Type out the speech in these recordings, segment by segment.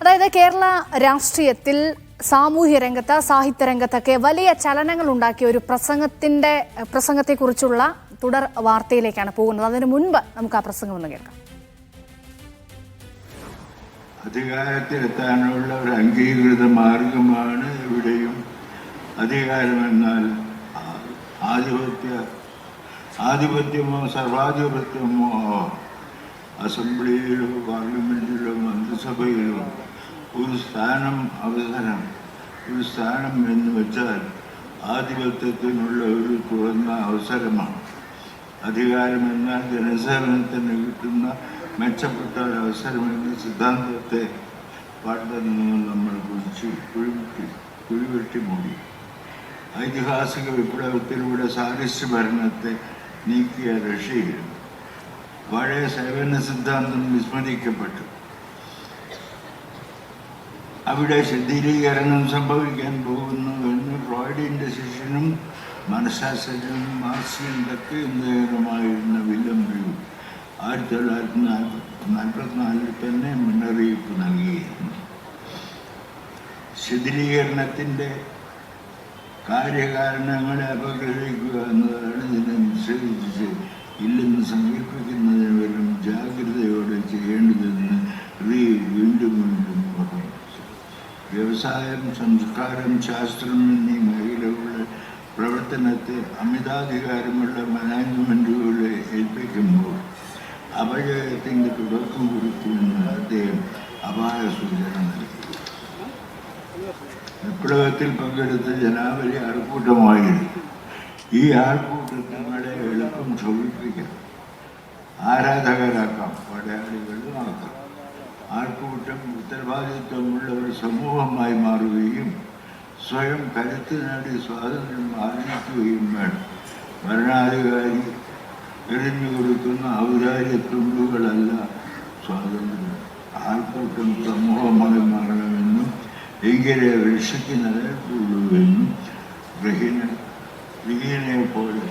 അതായത് കേരള രാഷ്ട്രീയത്തിൽ സാമൂഹ്യ രംഗത്ത് സാഹിത്യ രംഗത്തൊക്കെ വലിയ ചലനങ്ങൾ ഉണ്ടാക്കിയ ഒരു പ്രസംഗത്തിന്റെ പ്രസംഗത്തെക്കുറിച്ചുള്ള തുടർ വാർത്തയിലേക്കാണ് പോകുന്നത് അതിനു മുൻപ് നമുക്ക് ആ പ്രസംഗം ഒന്ന് കേൾക്കാം അധികാരത്തിലെത്താനുള്ള ഒരു അംഗീകൃത മാർഗമാണ് ഇവിടെയും അധികാരമെന്നാൽ ആധിപത്യ ആധിപത്യമോ സർവാധിപത്യമോ. അസംബ്ലിയിലോ പാർലമെന്റിലോ മന്ത്രിസഭയിലോ ഒരു സ്ഥാനം അവസരം. ഒരു സ്ഥാനം എന്ന് വെച്ചാൽ ആധിപത്യത്തിനുള്ള ഒരു തുറന്ന അവസരമാണ്. അധികാരമെന്നാൽ ജനസേവനത്തിന് കിട്ടുന്ന മെച്ചപ്പെട്ട ഒരു അവസരമെന്ന സിദ്ധാന്തത്തെ പണ്ടെന്ന് നമ്മൾ കുഴിച്ച് കുഴിവെട്ടി കുഴിവെട്ടി മൂടി. ഐതിഹാസിക വിപ്ലവത്തിലൂടെ സാരിസ്റ്റ് ഭരണത്തെ നീക്കിയ റഷ്യയിൽ പഴയ സേവന സിദ്ധാന്തം വിസ്മരിക്കപ്പെട്ടു. അവിടെ ശുദ്ധീകരണം സംഭവിക്കാൻ പോകുന്നു എന്ന് ഫ്രോയിഡിന്റെ ശിഷ്യനും മനഃശാസ്ത്രജ്ഞനും മാർസിയൻ തത്വചിന്തകനുമായിരുന്ന വില്യം വ്യൂ ആയിരത്തി തൊള്ളായിരത്തി നാൽപ്പത്തി നാൽപ്പത്തിനാലിൽ തന്നെ മുന്നറിയിപ്പ് നൽകിയിരുന്നു. ശിഥിലീകരണത്തിന്റെ കാര്യകാരണങ്ങളെ അപഗ്രഹിക്കുക എന്നതാണ് ഇതിനനുസരിച്ച് നിഷേധിച്ച് ഇല്ലെന്ന് സങ്കല്പിക്കുന്നതിന് വരും ജാഗ്രതയോടെ ചെയ്യേണ്ടതെന്ന് റീ വീണ്ടും വീണ്ടും പറഞ്ഞു വ്യവസായം സംസ്കാരം ശാസ്ത്രം എന്നീ മേഖലകളുടെ പ്രവർത്തനത്തെ അമിതാധികാരമുള്ള മാനേജ്മെന്റുകളെ ഏൽപ്പിക്കുമ്പോൾ അപജയത്തിന്റെ തുടക്കം കുറിക്കുമെന്ന് അദ്ദേഹം അപായ സൂചന നൽകി. വിപ്ലവത്തിൽ പങ്കെടുത്ത ജനാവലി ആൾക്കൂട്ടമായിരുന്നു ഈ ആൾക്കൂട്ടം തങ്ങളെ എളുപ്പം ക്ഷോഭിപ്പിക്കാം ആരാധകരാക്കാം പടയാളികളും ആക്കാം. ആൾക്കൂട്ടം ഉത്തരവാദിത്വമുള്ള ഒരു സമൂഹമായി മാറുകയും സ്വയം കരുത്ത് നേടി സ്വാതന്ത്ര്യം ആർജിക്കുകയും വേണം. ഭരണാധികാരി എറിഞ്ഞു കൊടുക്കുന്ന ഔദാര്യ തുണ്ടുകളല്ല സ്വാതന്ത്ര്യം. ആൾക്കൂട്ടം സമൂഹമായി മാറണമെന്നും എങ്കിലേ രക്ഷയ്ക്ക് നിലനിൽക്കുള്ളൂവെന്നും റഹീന ഗ്രഹീനയെ പോലെ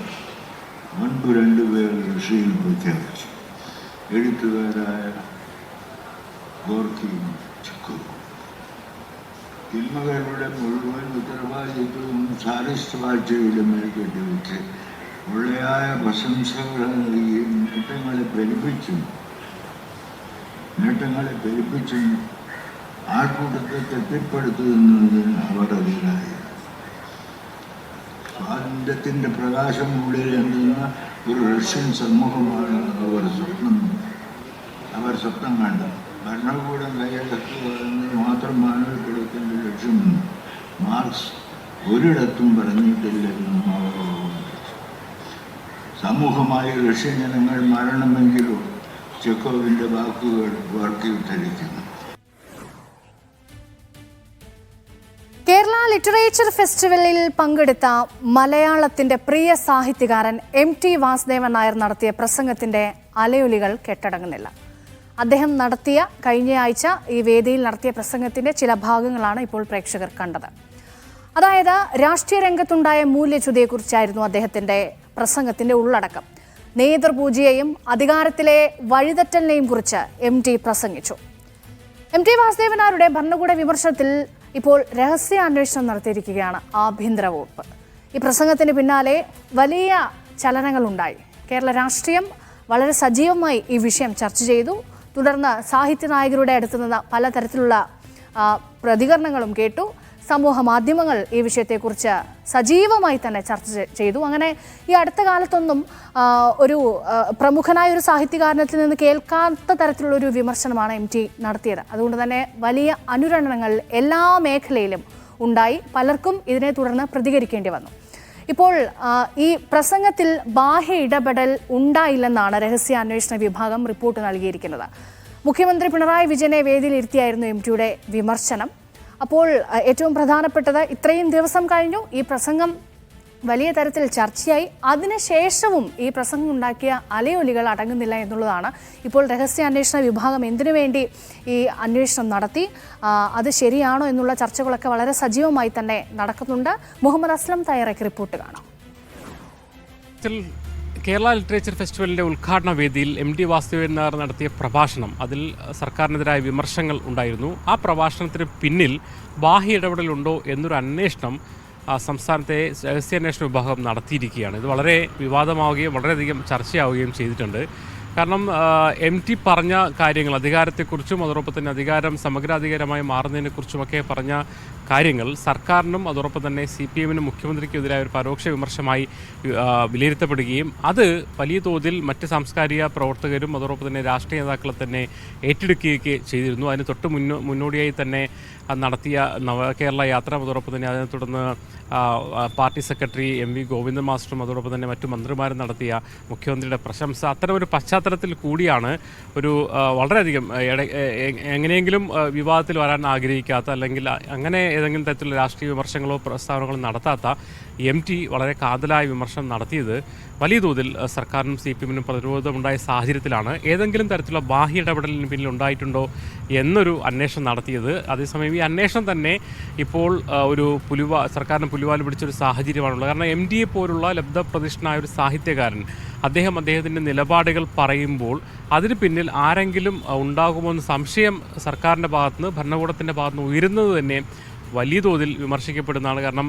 മുൻപ് രണ്ടുപേർ ഋഷിയിൽ പ്രഖ്യാപിച്ചു. എഴുത്തുകാരായ തിന്മകളുടെ മുഴുവൻ ഉത്തരവാദിത്വവും മേൽ കെട്ടിവെച്ച് ഉള്ളയായ പ്രശംസകൾ നൽകിയും നേട്ടങ്ങളെ പെരുപ്പിച്ചും നേട്ടങ്ങളെ പെരുപ്പിച്ചും ആൾക്കൂട്ടത്തെ തെറ്റിപ്പെടുത്തുന്നതിന് അവർ അതിലായി സ്വാതന്ത്ര്യത്തിന്റെ പ്രകാശം ഉള്ളിലെന്ന ഒരു റഷ്യൻ സമൂഹമാണ് അവർ സ്വപ്നം. അവർ സ്വപ്നം കണ്ടത്. ഭരണകൂടം കൈയടക്കുക എന്ന് മാത്രം ലക്ഷ്യമെന്ന് മാർക്സ് ഒരിടത്തും പറഞ്ഞിട്ടില്ലെന്നും അവർ സമൂഹമായ സമൂഹമായി റഷ്യൻ ജനങ്ങൾ മരണമെങ്കിലോ ചെക്കോവിന്റെ വാക്കുകൾ വാർത്തി ഉദ്ധരിക്കുന്നു കേരള ലിറ്ററേച്ചർ ഫെസ്റ്റിവലിൽ പങ്കെടുത്ത മലയാളത്തിന്റെ പ്രിയ സാഹിത്യകാരൻ എം ടി വാസുദേവൻ നായർ നടത്തിയ പ്രസംഗത്തിന്റെ അലയൊലികൾ കെട്ടടങ്ങുന്നില്ല. അദ്ദേഹം നടത്തിയ കഴിഞ്ഞ ആഴ്ച ഈ വേദിയിൽ നടത്തിയ പ്രസംഗത്തിന്റെ ചില ഭാഗങ്ങളാണ് ഇപ്പോൾ പ്രേക്ഷകർ കണ്ടത്. അതായത് രാഷ്ട്രീയ രംഗത്തുണ്ടായ മൂല്യച്യുതിയെക്കുറിച്ചായിരുന്നു അദ്ദേഹത്തിന്റെ പ്രസംഗത്തിന്റെ ഉള്ളടക്കം. നേതൃപൂജയെയും അധികാരത്തിലെ വഴിതെറ്റലിനെയും കുറിച്ച് എം ടി പ്രസംഗിച്ചു. എം ടി വാസുദേവനാരുടെ ഭരണകൂട വിമർശനത്തിൽ ഇപ്പോൾ രഹസ്യ അന്വേഷണം നടത്തിയിരിക്കുകയാണ് ആഭ്യന്തര വകുപ്പ്. ഈ പ്രസംഗത്തിന് പിന്നാലെ വലിയ ചലനങ്ങളുണ്ടായി. കേരള രാഷ്ട്രീയം വളരെ സജീവമായി ഈ വിഷയം ചർച്ച ചെയ്തു. തുടർന്ന് സാഹിത്യ നായകരുടെ അടുത്ത് നിന്ന് പലതരത്തിലുള്ള പ്രതികരണങ്ങളും കേട്ടു. സമൂഹ മാധ്യമങ്ങൾ ഈ വിഷയത്തെക്കുറിച്ച് സജീവമായി തന്നെ ചർച്ച ചെയ്തു. അങ്ങനെ ഈ അടുത്ത കാലത്തൊന്നും ഒരു പ്രമുഖനായ ഒരു സാഹിത്യകാരനത്തിൽ നിന്ന് കേൾക്കാത്ത തരത്തിലുള്ള ഒരു വിമർശനമാണ് എം ടി നടത്തിയത്. അതുകൊണ്ട് തന്നെ വലിയ അനുരണനങ്ങൾ എല്ലാ മേഖലയിലും ഉണ്ടായി. പലർക്കും ഇതിനെ തുടർന്ന് പ്രതികരിക്കേണ്ടി വന്നു. ഇപ്പോൾ ഈ പ്രസംഗത്തിൽ ബാഹ്യ ഇടപെടൽ ഉണ്ടായില്ലെന്നാണ് രഹസ്യാന്വേഷണ വിഭാഗം റിപ്പോർട്ട് നൽകിയിരിക്കുന്നത്. മുഖ്യമന്ത്രി പിണറായി വിജയനെ വേദിയിലിരുത്തിയായിരുന്നു എം ടിയുടെ വിമർശനം. അപ്പോൾ ഏറ്റവും പ്രധാനപ്പെട്ടത് ഇത്രയും ദിവസം കഴിഞ്ഞു ഈ പ്രസംഗം വലിയ തരത്തിൽ ചർച്ചയായി. അതിനുശേഷവും ഈ പ്രസംഗം ഉണ്ടാക്കിയ അലയൊലികൾ അടങ്ങുന്നില്ല എന്നുള്ളതാണ് ഇപ്പോൾ രഹസ്യാന്വേഷണ വിഭാഗം എന്തിനു വേണ്ടി ഈ അന്വേഷണം നടത്തി? അത് ശരിയാണോ എന്നുള്ള ചർച്ചകളൊക്കെ വളരെ സജീവമായി തന്നെ നടക്കുന്നുണ്ട്. മുഹമ്മദ് അസ്ലം തയ്യാറാക്കി റിപ്പോർട്ട് കാണാം. കേരള ലിറ്ററേച്ചർ ഫെസ്റ്റിവലിന്റെ ഉദ്ഘാടന വേദിയിൽ എം ഡി വാസുദേവൻ നായർ നടത്തിയ പ്രഭാഷണം. അതിൽ സർക്കാരിനെതിരായ വിമർശങ്ങൾ ഉണ്ടായിരുന്നു. ആ പ്രഭാഷണത്തിന് പിന്നിൽ ബാഹ്യ ഇടപെടലുണ്ടോ എന്നൊരു അന്വേഷണം സംസ്ഥാനത്തെ രഹസ്യാന്വേഷണ വിഭാഗം നടത്തിയിരിക്കുകയാണ്. ഇത് വളരെ വിവാദമാവുകയും വളരെയധികം ചർച്ചയാവുകയും ചെയ്തിട്ടുണ്ട്. കാരണം എം ടി പറഞ്ഞ കാര്യങ്ങൾ അധികാരത്തെക്കുറിച്ചും അതോടൊപ്പം തന്നെ അധികാരം സമഗ്രാധികാരമായി മാറുന്നതിനെക്കുറിച്ചുമൊക്കെ പറഞ്ഞ കാര്യങ്ങൾ സർക്കാരിനും അതോടൊപ്പം തന്നെ സി പി എമ്മിനും മുഖ്യമന്ത്രിക്കെതിരായ ഒരു പരോക്ഷ വിമർശമായി വിലയിരുത്തപ്പെടുകയും അത് വലിയ തോതിൽ മറ്റ് സാംസ്കാരിക പ്രവർത്തകരും അതോടൊപ്പം തന്നെ രാഷ്ട്രീയ നേതാക്കളെ തന്നെ ഏറ്റെടുക്കുകയൊക്കെ ചെയ്തിരുന്നു. അതിന് തൊട്ട് മുന്നോ മുന്നോടിയായി തന്നെ നടത്തിയ നവകേരള യാത്ര അതോടൊപ്പം തന്നെ അതിനെ തുടർന്ന് party secretary M V Govindan മാസ്റ്ററും അതോടൊപ്പം തന്നെ മറ്റു മന്ത്രിമാരും നടത്തിയ മുഖ്യമന്ത്രിയുടെ പ്രശംസ. അത്തരം ഒരു പശ്ചാത്തലത്തിൽ കൂടിയാണ് ഒരു വളരെയധികം എങ്ങനെയെങ്കിലും വിവാദത്തിൽ വരാൻ ആഗ്രഹിക്കാത്ത അല്ലെങ്കിൽ അങ്ങനെ ഏതെങ്കിലും തരത്തിലുള്ള രാഷ്ട്രീയ വിമർശങ്ങളോ പ്രസ്താവനകളോ നടത്താത്ത എം ടി വളരെ കാതലായ വിമർശനം നടത്തിയത് വലിയ തോതിൽ സർക്കാരിനും സി പി എമ്മിനും പ്രതിരോധമുണ്ടായ സാഹചര്യത്തിലാണ്. ഏതെങ്കിലും തരത്തിലുള്ള ബാഹ്യ ഇടപെടലിന് പിന്നിൽ ഉണ്ടായിട്ടുണ്ടോ എന്നൊരു അന്വേഷണം നടത്തിയത്. അതേസമയം ഈ അന്വേഷണം തന്നെ ഇപ്പോൾ ഒരു പുലിവാ സർക്കാരിന് പുലുവാൽ പിടിച്ചൊരു സാഹചര്യമാണുള്ളത്. കാരണം എം ഡിയെ പോലുള്ള ലബ്ധപ്രതിഷ്ഠനായ ഒരു സാഹിത്യകാരൻ അദ്ദേഹം അദ്ദേഹത്തിന്റെ നിലപാടുകൾ പറയുമ്പോൾ അതിന് പിന്നിൽ ആരെങ്കിലും ഉണ്ടാകുമോ എന്ന് സംശയം സർക്കാരിന്റെ ഭാഗത്തുനിന്ന് ഭരണകൂടത്തിന്റെ ഭാഗത്തുനിന്ന് ഉയരുന്നത് തന്നെ വലിയ തോതിൽ വിമർശിക്കപ്പെടുന്നതാണ് കാരണം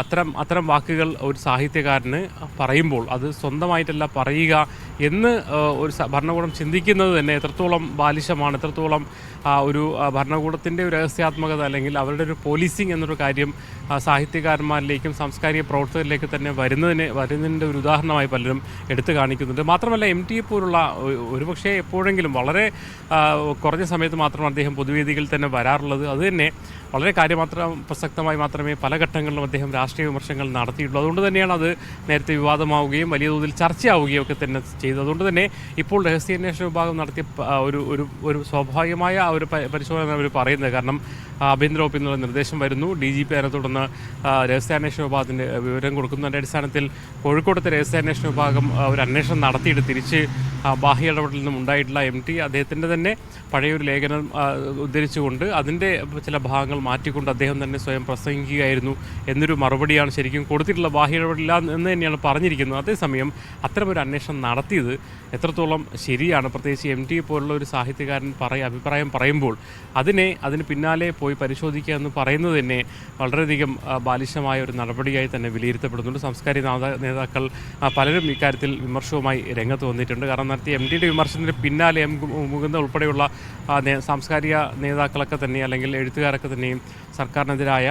അത്തരം അത്തരം വാക്കുകൾ ഒരു സാഹിത്യകാരന് പറയുമ്പോൾ അത് സ്വന്തമായിട്ടല്ല പറയുക എന്ന് ഒരു ഭരണകൂടം ചിന്തിക്കുന്നത് തന്നെ എത്രത്തോളം ബാലിശമാണ് എത്രത്തോളം ഒരു ഭരണകൂടത്തിന്റെ ഒരു രഹസ്യാത്മകത അല്ലെങ്കിൽ അവരുടെ ഒരു പോലീസിങ് എന്നൊരു കാര്യം സാഹിത്യകാരന്മാരിലേക്കും സാംസ്കാരിക പ്രവർത്തകരിലേക്ക് തന്നെ വരുന്നതിന് വരുന്നതിന്റെ ഒരു ഉദാഹരണമായി പലരും എടുത്തു കാണിക്കുന്നുണ്ട്. മാത്രമല്ല എം ടി പോലുള്ള ഒരുപക്ഷെ എപ്പോഴെങ്കിലും വളരെ കുറഞ്ഞ സമയത്ത് മാത്രം അദ്ദേഹം പൊതുവേദികളിൽ തന്നെ വരാറുള്ളത്. അത് തന്നെ വളരെ കാര്യമാത്രം പ്രസക്തമായി മാത്രമേ പല ഘട്ടങ്ങളിലും അദ്ദേഹം രാഷ്ട്രീയ വിമർശനങ്ങൾ നടത്തിയിട്ടുള്ളൂ. അതുകൊണ്ട് തന്നെയാണ് അത് നേരത്തെ വിവാദമാവുകയും വലിയ തോതിൽ ചർച്ചയാവുകയും ഒക്കെ തന്നെ ചെയ്തത്. അതുകൊണ്ട് തന്നെ ഇപ്പോൾ രഹസ്യാന്വേഷണ വിഭാഗം നടത്തിയ ഒരു ഒരു ഒരു സ്വാഭാവികമായ ഒരു പരിശോധന അവർ പറയുന്നത് കാരണം ആഭ്യന്തര വകുപ്പിൽ നിന്നുള്ള നിർദ്ദേശം വരുന്നു. ഡി ജി പി അതിനെ തുടർന്ന് രഹസ്യാന്വേഷണ വിഭാഗത്തിന്റെ വിവരം കൊടുക്കുന്നതിന്റെ അടിസ്ഥാനത്തിൽ കോഴിക്കോടത്തെ രഹസ്യാന്വേഷണ വിഭാഗം ഒരു അന്വേഷണം നടത്തിയിട്ട് തിരിച്ച് ബാഹ്യ ഇടപെടലിൽ നിന്നും ഉണ്ടായിട്ടുള്ള എം ടി അദ്ദേഹത്തിന്റെ തന്നെ പഴയൊരു ലേഖനം ഉദ്ധരിച്ചുകൊണ്ട് അതിന്റെ ചില ഭാഗങ്ങൾ മാറ്റിക്കൊണ്ട് അദ്ദേഹം തന്നെ സ്വയം പ്രസംഗിക്കുകയായിരുന്നു എന്നൊരു മറുപടിയാണ് ശരിക്കും കൊടുത്തിട്ടുള്ള ബാഹ്യ ഇടപെടില്ല എന്ന് തന്നെയാണ് പറഞ്ഞിരിക്കുന്നത്. അതേസമയം അത്തരമൊരു അന്വേഷണം നടത്തിയത് എത്രത്തോളം ശരിയാണ്? പ്രത്യേകിച്ച് എം ടി പോലുള്ള ഒരു സാഹിത്യകാരൻ പറയ അഭിപ്രായം പറയുമ്പോൾ അതിനെ അതിന് പിന്നാലെ പോയി പരിശോധിക്കുക എന്ന് പറയുന്നത് തന്നെ വളരെയധികം ബാലിശമായ ഒരു നടപടിയായി തന്നെ വിലയിരുത്തപ്പെടുന്നുണ്ട്. സാംസ്കാരിക നേതാക്കൾ പലരും ഇക്കാര്യത്തിൽ വിമർശവുമായി രംഗത്ത് വന്നിട്ടുണ്ട്. കാരണം നടത്തിയ എം ഡിയുടെ വിമർശനത്തിന് പിന്നാലെ എം മുകുന്ദ ഉൾപ്പെടെയുള്ള സാംസ്കാരിക നേതാക്കളൊക്കെ തന്നെ അല്ലെങ്കിൽ എഴുത്തുകാരൊക്കെ തന്നെയും സർക്കാരിനെതിരായ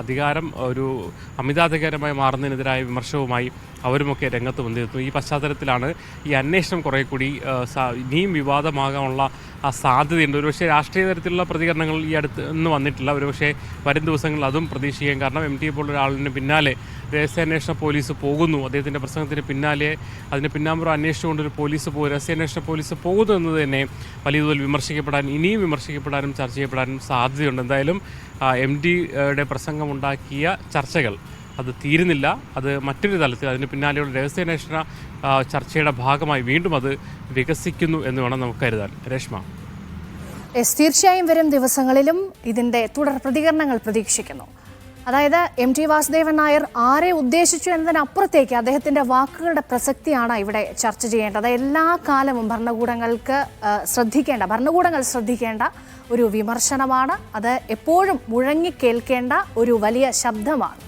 അധികാരം ഒരു അമിതാധികാരമായി മാറുന്നതിനെതിരായ വിമർശവുമായി അവരുമൊക്കെ രംഗത്ത് വന്നിരുന്നു. ഈ പശ്ചാത്തലത്തിലാണ് ഈ അന്വേഷണം കുറേ കൂടി ഇനിയും വിവാദമാകാനുള്ള ആ സാധ്യതയുണ്ട്. ഒരുപക്ഷെ രാഷ്ട്രീയ തരത്തിലുള്ള പ്രതികരണങ്ങൾ ഈ അടുത്ത് നിന്ന് വന്നിട്ടില്ല. ഒരുപക്ഷെ വരും ദിവസങ്ങളിൽ അതും പ്രതീക്ഷിക്കാം. കാരണം എം ടി പോലുള്ള ഒരാളിന് പിന്നാലെ രഹസ്യാന്വേഷണ പോലീസ് പോകുന്നു. അദ്ദേഹത്തിന്റെ പ്രസംഗത്തിന് പിന്നാലെ അതിന് പിന്നാമ്പുറം അന്വേഷിച്ചുകൊണ്ട് ഒരു പോലീസ് പോകും രഹസ്യാന്വേഷണ പോലീസ് പോകുന്നു എന്നത് തന്നെ വലിയ തോതിൽ വിമർശിക്കപ്പെടാൻ ഇനിയും വിമർശിക്കപ്പെടാനും ചർച്ച ചെയ്യപ്പെടാനും സാധ്യതയുണ്ട്. എന്തായാലും എം ഡിയുടെ പ്രസംഗമുണ്ടാക്കിയ ചർച്ചകൾ അത് തീരുന്നില്ല. അത് മറ്റൊരു തലത്തിൽ അതിന് പിന്നാലെയുള്ള രഹസ്യാന്വേഷണ ചർച്ചയുടെ ഭാഗമായി വീണ്ടും അത് വികസിക്കുന്നു എന്ന് വേണം നമുക്ക് കരുതാൻ. രേഷ്മ. എസ് തീർച്ചയായും വരും ദിവസങ്ങളിലും ഇതിന്റെ തുടർ പ്രതികരണങ്ങൾ പ്രതീക്ഷിക്കുന്നു. അതായത് എം ടി വാസുദേവൻ നായർ ആരെ ഉദ്ദേശിച്ചു എന്നതിനപ്പുറത്തേക്ക് അദ്ദേഹത്തിന്റെ വാക്കുകളുടെ പ്രസക്തിയാണ് ഇവിടെ ചർച്ച ചെയ്യേണ്ടത്. എല്ലാ കാലവും ഭരണകൂടങ്ങൾക്ക് ശ്രദ്ധിക്കേണ്ട ഭരണകൂടങ്ങൾ ശ്രദ്ധിക്കേണ്ട ഒരു വിമർശനമാണ്. അത് എപ്പോഴും മുഴങ്ങിക്കേൽക്കേണ്ട ഒരു വലിയ ശബ്ദമാണ്.